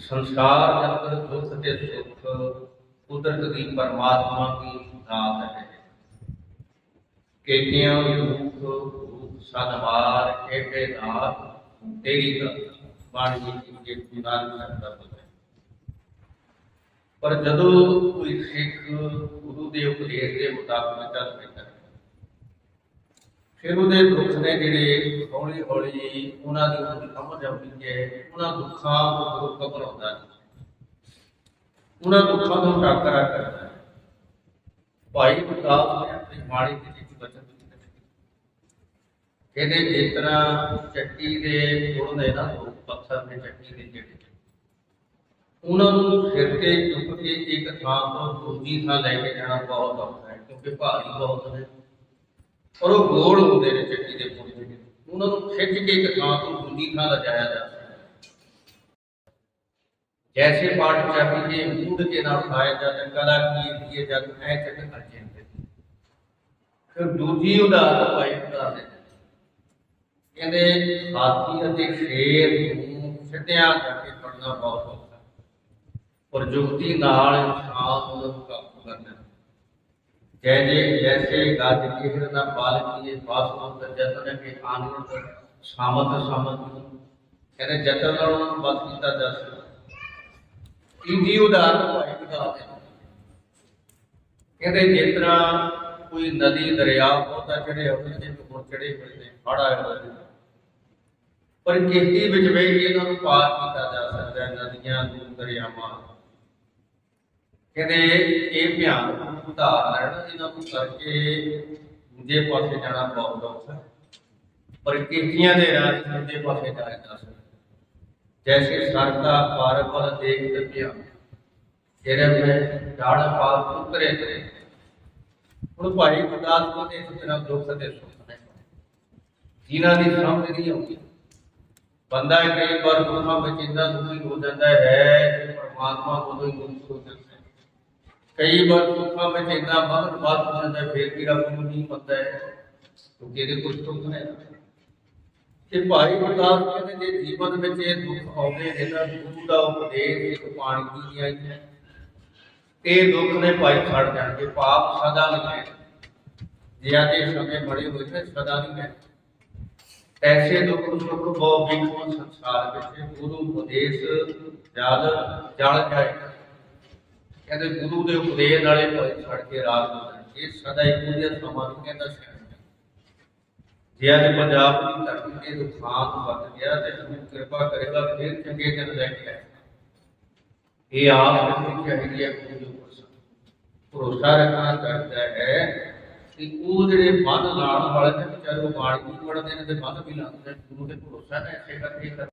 ਸੰਸਾਰ ਜਗਤ ਦੁੱਖ ਤੇ ਸੁੱਖ ਕੁਦਰਤ ਦੀ ਪਰਮਾਤਮਾ ਦੀ ਦਾਤ ਹੈ ਕੇਤਿਆਂ ਰੂਪ ਰੂਪ ਸਦਵਾਰ ਕੇਤੇ ਦਾਤ ਤੇਰੀ ਦਾਤ ਬਾਣੀ ਦੀ ਜੇ ਗੁਨਾਹ ਕਰਦਾ ਹੋਵੇ ਪਰ ਜਦੋਂ ਕੋਈ ਸਿੱਖ ਗੁਰੂ ਦੇ ਉਪਦੇਸ਼ ਦੇ ਮੁਤਾਬਕ ਚੱਲ ਪੈਂਦਾ ਹੈ ਫਿਰ ਉਹਦੇ ਦੁੱਖ ਨੇ ਜਿਹੜੇ ਹੌਲੀ ਹੌਲੀ ਉਹਨਾਂ ਦੀ ਉਹਦੀ ਸਮਝ ਆਉਂਦੀ ਹੈ, ਉਹਨਾਂ ਦੁੱਖਾਂ ਤੋਂ ਦੁੱਖ ਬਣਾਉਂਦਾ ਉਹਨਾਂ ਦੁੱਖਾਂ ਤੋਂ ਟਾਕਰਾ ਕਰਦਾ ਭਾਈ ਗੁਰਦਾਸ ਨੇ ਆਪਣੀ ਬਾਣੀ ਦੇ ਵਿੱਚ ਬਚਨ ਕਹਿੰਦੇ ਜਿਸ ਚੱਟੀ ਦੇ ਗੁਣ ਨੇ ਨਾ ਪੱਥਰ ਦੇ ਚੱਟੀ ਦੇ ਜਿਹੜੇ। ਉਹਨਾਂ ਨੂੰ ਸਿਰ ਤੇ ਚੁੱਕ ਕੇ ਇੱਕ ਥਾਂ ਤੋਂ ਦੂਜੀ ਥਾਂ ਲੈ ਕੇ ਜਾਣਾ ਬਹੁਤ ਔਖਾ ਹੈ, ਕਿਉਂਕਿ ਭਾਰੀ ਬਹੁਤ ਨੇ। ਔਰ ਉਹ ਗੋਲ ਹੁੰਦੇ ਨੇ ਚੱਕੀ ਦੇ ਪੁੱਲ ਉਹਨਾਂ ਨੂੰ ਖਿੱਚ ਕੇ ਇੱਕ ਥਾਂ ਤੋਂ ਦੂਜੀ ਥਾਂ ਲਿਜਾਇਆ ਜਾ ਸਕਦਾ ਹੈ। ਜੈਸੇ ਪਾਠ ਚਾਬੀ ਕੇ ਮੂਡ ਕੇ ਨਾਲ ਉਠਾਇਆ ਜਾਂਦਾ, ਕਲਾ ਕੀ ਦੀਏ ਜਗ ਫਿਰ ਦੂਜੀ ਉਦਾਹਰਨ ਭਾਈ ਉਦਾਹਰਨ ਕਹਿੰਦੇ, ਹਾਥੀ ਅਤੇ ਸ਼ੇਰ ਨੂੰ ਸਿੱਧਿਆਂ ਕਰਕੇ ਪੜਨਾ ਬਹੁਤ ਔਖਾ। ਹੈ ਔਰ ਜੁਗਤੀ ਨਾਲ ਇਨਸਾਨ ਨੂੰ ਜੈਸੇ ਜੈਸੇ ਗੱਜ ਕਿਹਰ ਨਾ ਪਾਲ ਕੀਏ ਬਾਸਮਤ ਜਤਨ ਕੇ ਆਨੰਦ, ਸਾਮਤ ਸਾਮਤ ਕਹਿੰਦੇ ਜਤਨ ਨਾਲ ਉਹਨਾਂ ਨੂੰ ਬਸ ਕੀਤਾ ਜਾ ਸਕਦਾ ਤੀਜੀ ਉਦਾਹਰਨ ਭਾਈ ਬਤਾ ਦੇ ਕਹਿੰਦੇ ਜਿਸ ਤਰ੍ਹਾਂ ਕੋਈ ਨਦੀ, ਦਰਿਆ ਬਹੁਤਾ ਚੜੇ ਹੋਏ ਨੇ ਹੋਰ ਚੜੇ ਹੋਏ ਨੇ ਹੜਾ ਹੋਇਆ ਨੇ ਪਰ ਕਿਸ਼ਤੀ ਵਿੱਚ ਬਹਿ ਕੇ ਇਹਨਾਂ ਨੂੰ ਪਾਰ ਕੀਤਾ ਜਾ ਸਕਦਾ ਨਦੀਆਂ ਨੂੰ ਦਰਿਆਵਾਂ। ਕਹਿੰਦੇ ਇਹ ਭਿਆਨਕ ਉਦਾਹਰਨ ਇਹਨਾਂ ਨੂੰ ਕਰਕੇ ਦੂਜੇ ਪਾਸੇ ਜਾਣਾ ਬਹੁਤ ਔਖਾ ਹੈ। ਪਰ ਕਿਸ਼ਤੀਆਂ ਦੇ ਰਾਹ ਦੂਜੇ ਪਾਸੇ ਜਾਇਆ ਜਾ ਸਕਦਾ ਜੈਸੇ ਸਰਦਾ ਪਾਰ ਪਰ ਦੇਖ ਪਿਆ ਜਿਹੜੇ ਮੈਂ ਢਾੜ ਪਾਰ ਉਤਰੇ ਤੇ ਹੁਣ ਭਾਈ ਗੁਰਦਾਸ ਜੀ ਦੇ ਇਸ ਤਰ੍ਹਾਂ ਦੁੱਖ ਤੇ ਸੁੱਖ ਨੇ। ਜਿਨ੍ਹਾਂ ਦੀ ਸਮਝ ਨਹੀਂ ਆਉਂਦੀ। ਬੰਦਾ ਕਈ ਵਾਰ ਦੁੱਖਾਂ ਵਿੱਚ ਇੰਨਾ ਦੁਖੀ ਹੋ ਜਾਂਦਾ ਹੈ ਕਿ ਪਰਮਾਤਮਾ ਕੋਲੋਂ ਹੀ ਦੁੱਖ ਹੋ ਜਾਂਦਾ ਕਈ ਵਾਰ ਦੁੱਖਾਂ ਵਿੱਚ ਇੰਨਾ ਮਗਨ ਵੱਧ ਜਾਂਦਾ, ਫਿਰ ਵੀ ਰੱਬ ਨੂੰ ਨਹੀਂ ਪਤਾ ਹੈ ਕਿਉਂਕਿ ਇਹਦੇ ਕੁਝ ਦੁੱਖ ਹੈ ਕਿ ਭਾਈ ਗੁਰਦਾਸ ਕਹਿੰਦੇ, ਜੇ ਜੀਵਨ ਵਿੱਚ ਇਹ ਦੁੱਖ ਆਉਂਦੇ ਨੇ ਤਾਂ ਗੁਰੂ ਦਾ ਉਪਦੇਸ਼, ਇੱਕ ਪਾਣੀ ਦੀ ਆਈ ਹੈ ਇਹ ਦੁੱਖ ਨੇ ਭਾਈ ਛੱਡ ਜਾਣਗੇ, ਪਾਪ ਸਦਾ ਨਹੀਂ ਜੇ ਅੱਜ ਇਹ ਸਮੇਂ ਬੜੇ ਹੋਏ ਨੇ ਸਦਾ ਨਹੀਂ ਹੈ ਐਸੇ ਦੁੱਖ ਸੁੱਖ ਬਹੁ ਵਿਖਮ ਸੰਸਾਰ ਵਿੱਚ ਗੁਰੂ ਉਪਦੇਸ਼, ਜਲ ਜਲ ਜਾਏ ਕਹਿੰਦੇ ਗੁਰੂ ਦੇ ਉਪਦੇਸ਼ ਨਾਲੇ ਭਾਈ ਛੱਡ ਕੇ ਰਾਤ ਨੂੰ ਇਹ ਸਦਾ ਇੱਕੋ ਜਿਹਾ ਸਮਾਂ ਨਹੀਂ ਕਹਿੰਦਾ ਸ਼ਾਇਦ ਜੇ ਅੱਜ ਪੰਜਾਬ ਦੀ ਧਰਤੀ ਤੇ ਦੁਖਾਂਤ ਵੱਧ ਗਿਆ ਤੇ ਗੁਰੂ ਕਿਰਪਾ ਕਰੇਗਾ ਫਿਰ ਚੰਗੇ ਦਿਨ ਲੈ ਕੇ ਆਏ ਇਹ ਆਪ ਨੂੰ ਚਾਹੀਦੀ ਹੈ ਗੁਰੂ ਦੇ ਉੱਪਰ ਭਰੋਸਾ ਰੱਖਣਾ ਚਾਹੀਦਾ ਹੈ ਕਿ ਉਹ ਜਿਹੜੇ ਮਨ ਲਾਣ ਵਾਲੇ ਨੇ, ਵਿਚਾਰੇ ਉਹ ਬਾਣੀ ਵੀ ਪੜ੍ਹਦੇ ਨੇ ਤੇ ਮਨ ਵੀ ਲਾਉਂਦੇ ਨੇ। ਗੁਰੂ ਦੇ ਭਰੋਸਾ ਨੇ ਐਸੇ ਕਰਕੇ